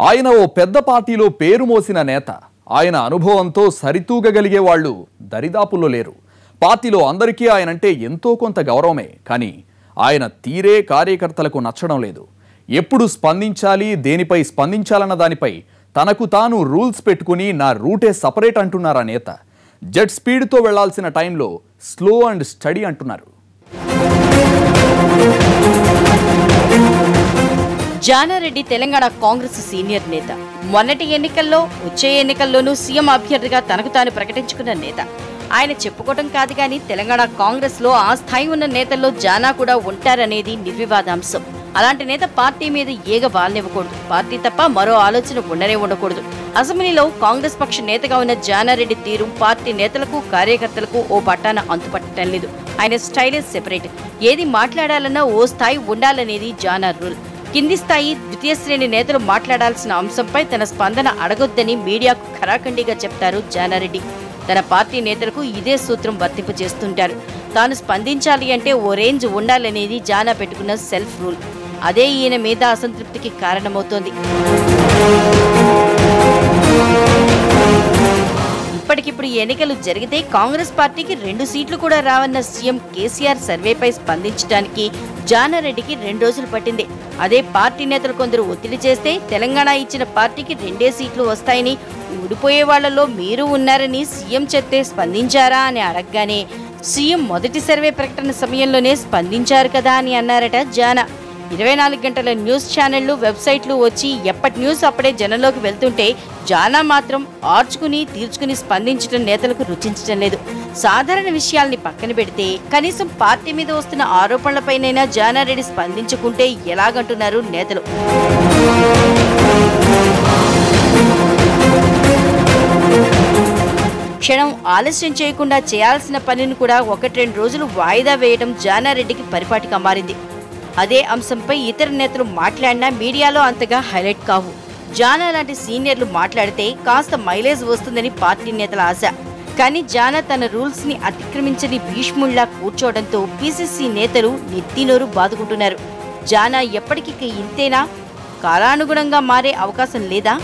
ఆయన ఓ పెద్ద పార్టీలో పేరు మోసిన నేత. ఆయన అనుభవంతో సరితూగగలిగే వాళ్ళు దరిదాపుల్లో లేరు. పార్టీలో అందరికీ ఆయనంటే ఎంతో కొంత గౌరవమే కానీ ఆయన తీరే కార్యకర్తలకు నచ్చడం లేదు. ఎప్పుడు స్పందించాలి దేనిపై స్పందించాలన్న దానిపై తనకు తాను రూల్స్ పెట్టుకుని నా రూటే సపరేట్ అంటున్నారా నేత. జెట్ స్పీడ్తో వెళ్ళాల్సిన టైంలో స్లో అండ్ స్టడీ అంటున్నారు. జానారెడ్డి తెలంగాణ కాంగ్రెస్ సీనియర్ నేత. మొన్నటి ఎన్నికల్లో వచ్చే ఎన్నికల్లోనూ సీఎం అభ్యర్థిగా తనకు తాను ప్రకటించుకున్న నేత. ఆయన చెప్పుకోవటం కాదు కానీ తెలంగాణ కాంగ్రెస్లో ఆ స్థాయి ఉన్న నేతల్లో జానా కూడా ఉంటారనేది నిర్వివాదాంశం. అలాంటి నేత పార్టీ మీద ఏగ బాలనివ్వకూడదు. పార్టీ తప్ప మరో ఆలోచన ఉండనే ఉండకూడదు. అసెంబ్లీలో కాంగ్రెస్ పక్ష నేతగా ఉన్న జానారెడ్డి తీరు పార్టీ నేతలకు కార్యకర్తలకు ఓ పట్టాన అంతుపట్టడం లేదు ఆయన స్టైలే సెపరేట్. ఏది మాట్లాడాలన్నా ఓ స్థాయి ఉండాలనేది జానా రూల్. కింది స్థాయి ద్వితీయ శ్రేణి నేతలు మాట్లాడాల్సిన అంశంపై తన స్పందన అడగొద్దని మీడియాకు ఖరాఖండిగా చెప్తారు జానారెడ్డి. తన పార్టీ నేతలకు ఇదే సూత్రం వర్తింపజేస్తుంటారు తాను స్పందించాలి అంటే ఓ రేంజ్ ఉండాలనేది జానా పెట్టుకున్న సెల్ఫ్ రూల్. అదే ఈయన మీద అసంతృప్తికి కారణమవుతోంది. ఇప్పటికిప్పుడు ఎన్నికలు జరిగితే కాంగ్రెస్ పార్టీకి రెండు సీట్లు కూడా రావన్న సీఎం కేసీఆర్ సర్వేపై స్పందించడానికి జానారెడ్డికి రెండు రోజులు పట్టింది. అదే పార్టీ నేతలు కొందరు ఒత్తిడి చేస్తే తెలంగాణ ఇచ్చిన పార్టీకి రెండే సీట్లు వస్తాయని ఊడిపోయే వాళ్ళలో మీరు ఉన్నారని సీఎం చెప్తే స్పందించారా అని అడగగానే సీఎం మొదటి సర్వే ప్రకటన సమయంలోనే స్పందించారు కదా అని అన్నారట జానా. ఇరవై నాలుగు గంటల న్యూస్ ఛానళ్ళు వెబ్సైట్లు వచ్చి ఎప్పటి న్యూస్ అప్పుడే జనంలోకి వెళ్తుంటే జానా మాత్రం ఆర్చుకుని తీర్చుకుని స్పందించడం నేతలకు రుచించడం లేదు. సాధారణ విషయాల్ని పక్కన పెడితే కనీసం పార్టీ మీద వస్తున్న ఆరోపణలపైనైనా జానారెడ్డి స్పందించుకుంటే ఎలాగంటున్నారు నేతలు? క్షణం ఆలస్యం చేయకుండా చేయాల్సిన పనిని కూడా ఒకటి రెండు రోజులు వాయిదా వేయడం జానారెడ్డికి పరిపాటిగా మారింది. అదే అంశంపై ఇతర నేతలు మాట్లాడినా మీడియాలో అంతగా హైలైట్ కావు. జానా లాంటి సీనియర్లు మాట్లాడితే కాస్త మైలేజ్ వస్తుందని పార్టీ నేతల ఆశ. కానీ జానా తన రూల్స్ని అతిక్రమించని భీష్ముళ్ళా కూర్చోవడంతో పీసీసీ నేతలు నెత్తినోరు బాదుకుంటున్నారు. జానా ఎప్పటికీ ఇంతేనా? కాలానుగుణంగా మారే అవకాశం లేదా?